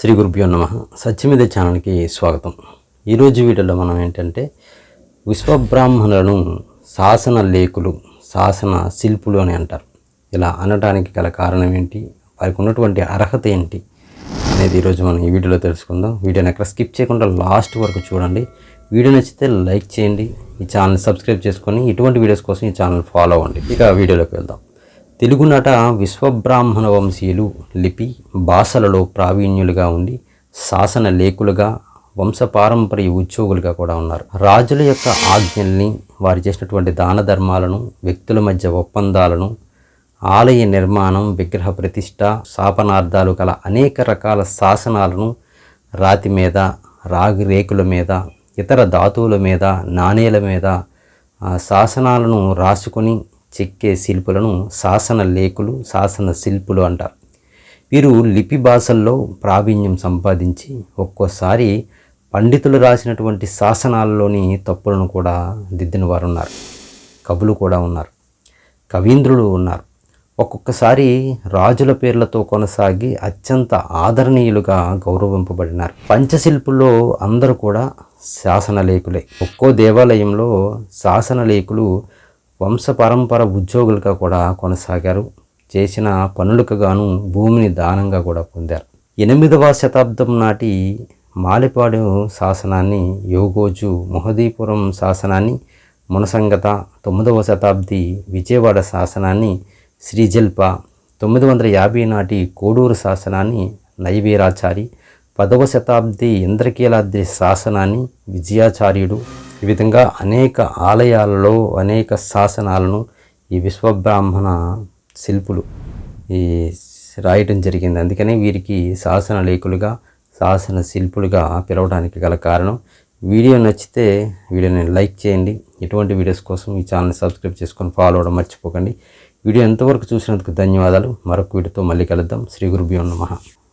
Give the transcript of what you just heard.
శ్రీ గురుభ్యో నమ. సత్యమిద ఛానల్కి స్వాగతం. ఈరోజు వీడియోలో మనం ఏంటంటే విశ్వబ్రాహ్మణులను శాసన లేఖులు శాసన శిల్పులు అని అంటారు. ఇలా అనడానికి గల కారణం ఏంటి వారికి ఉన్నటువంటి అర్హత ఏంటి అనేది ఈరోజు మనం ఈ వీడియోలో తెలుసుకుందాం. వీడియోని ఎక్కడ స్కిప్ చేయకుండా లాస్ట్ వరకు చూడండి. వీడియో నచ్చితే లైక్ చేయండి. ఈ ఛానల్ సబ్స్క్రైబ్ చేసుకొని ఇటువంటి వీడియోస్ కోసం ఈ ఛానల్ ఫాలో అవ్వండి. ఇక వీడియోలోకి వెళ్దాం. తెలుగునట విశ్వబ్రాహ్మణ వంశీయులు లిపి భాషలలో ప్రావీణ్యులుగా ఉండి శాసన లేఖులుగా వంశపారంపర్య ఉద్యోగులుగా కూడా ఉన్నారు. రాజుల యొక్క ఆజ్ఞల్ని వారు చేసినటువంటి దాన ధర్మాలను వ్యక్తుల మధ్య ఒప్పందాలను ఆలయ నిర్మాణం విగ్రహ ప్రతిష్ట శాపనార్థాలు గల అనేక రకాల శాసనాలను రాతి మీద రాగి రేకుల మీద ఇతర ధాతువుల మీద నాణేల మీద శాసనాలను రాసుకొని చెక్కే శిల్పులను శాసన లేఖులు శాసన శిల్పులు అంటారు. వీరు లిపి భాషల్లో ప్రావీణ్యం సంపాదించి ఒక్కోసారి పండితులు రాసినటువంటి శాసనాలలోని తప్పులను కూడా దిద్దిన వారు ఉన్నారు కవులు కూడా ఉన్నారు. కవీంద్రులు ఉన్నారు. ఒక్కొక్కసారి రాజుల పేర్లతో కొనసాగి అత్యంత ఆదరణీయులుగా గౌరవింపబడినారు. పంచశిల్పుల్లో అందరూ కూడా శాసనలేఖులే ఒక్కో దేవాలయంలో శాసనలేఖులు వంశపరంపర ఉద్యోగులుగా కూడా కొనసాగారు. చేసిన పనులకు గాను భూమిని దానంగా కూడా పొందారు. ఎనిమిదవ శతాబ్దం నాటి మాలిపాడు శాసనాన్ని యోగోజు మొహదీపురం శాసనాన్ని మునసంగత తొమ్మిదవ శతాబ్ది విజయవాడ శాసనాన్ని శ్రీజల్ప తొమ్మిది వందల యాభై నాటి కోడూరు శాసనాన్ని నైవీరాచారి పదవ శతాబ్ది ఇంద్రకీలాద్రి శాసనాన్ని విజయాచార్యుడు ఈ విధంగా అనేక ఆలయాలలో అనేక శాసనాలను ఈ విశ్వబ్రాహ్మణ శిల్పులు ఈ రాయటం జరిగింది. అందుకనే వీరికి శాసన లేఖులుగా శాసన శిల్పులుగా పిలవడానికి గల కారణం. వీడియో నచ్చితే వీడియోని లైక్ చేయండి. ఇటువంటి వీడియోస్ కోసం ఈ ఛానల్ సబ్స్క్రైబ్ చేసుకొని ఫాలో అవ్వడం మర్చిపోకండి. వీడియో ఎంతవరకు చూసినందుకు ధన్యవాదాలు. మరొక వీడియోతో మళ్ళీ కలుద్దాం. శ్రీ గురుభ్యో నమ.